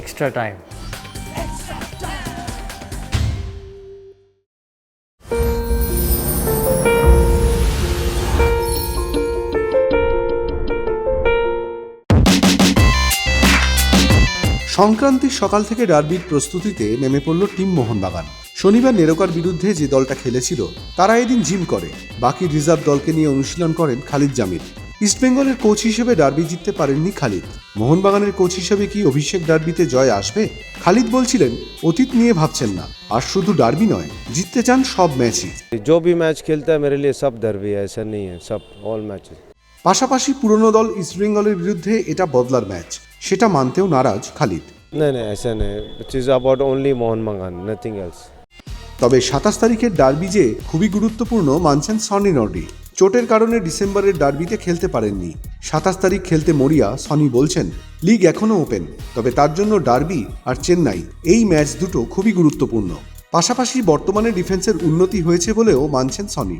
extra time. সংক্রান্তির সকাল থেকে ডার্বির প্রস্তুতিতে নেমে পড়ল টিম মোহনবাগান। শনিবার নেরোকার বিরুদ্ধে যে দলটা খেলেছিল, তারা এদিন জিম করে। বাকি রিজার্ভ দলকে নিয়ে অনুশীলন করেন খালিদ জামিল। ইস্টবেঙ্গলের কোচ হিসেবে ডার্বি জিততে পারেননি খালিদ মোহনবাগানের কোচ হিসেবে কি অভিষেক ডার্বিতে জয় আসবে খালিদ বলছিলেন অতীত নিয়ে ভাবছেন না আর শুধু ডার্বি নয় জিততে চান সব ম্যাচই जो भी मैच खेलता है मेरे लिए सब डर भी है ऐसा नहीं है सब ऑल मैचेस পাশাপাশি পুরনো দল ইস্টবেঙ্গলের বিরুদ্ধে এটা বদলার ম্যাচ সেটা মানতেও নারাজ খালিদ नहीं नहीं ऐसा नहीं it is about only Mohan Mangan nothing else তবে সাতাশ তারিখের ডার্বি যে খুবই গুরুত্বপূর্ণ মানছেন সনি নর্ডি চোটের কারণে ডিসেম্বরের ডার্বিতে খেলতে পারেননি। সাতাশ তারিখ খেলতে মরিয়া সনি বলছেন, লিগ এখনও ওপেন, তবে তার জন্য ডার্বি আর চেন্নাই, এই ম্যাচ দুটো খুবই গুরুত্বপূর্ণ। পাশাপাশি বর্তমানে ডিফেন্সের উন্নতি হয়েছে বলেও মানছেন Sony.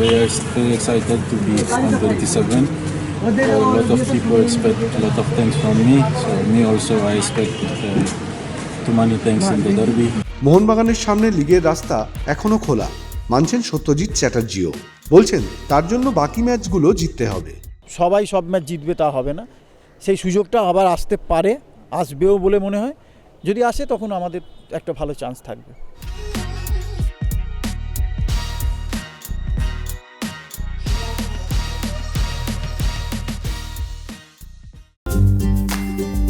We are still excited to be on 27. A lot of people expect a lot of things from me. So me also, I expect uh, too many things in the derby. মোহনবাগানের সামনে লিগের রাস্তা এখনও খোলা। মানছেন সত্যজিৎ চ্যাটার্জিও। বলছেন তার জন্য বাকি ম্যাচগুলো জিততে হবে। সবাই সব ম্যাচ জিতবে তা হবে না। সেই সুযোগটা আবার আসতে পারে আসবেও বলে মনে হয়। যদি আসে তখন আমাদের একটা ভালো চান্স থাকবে।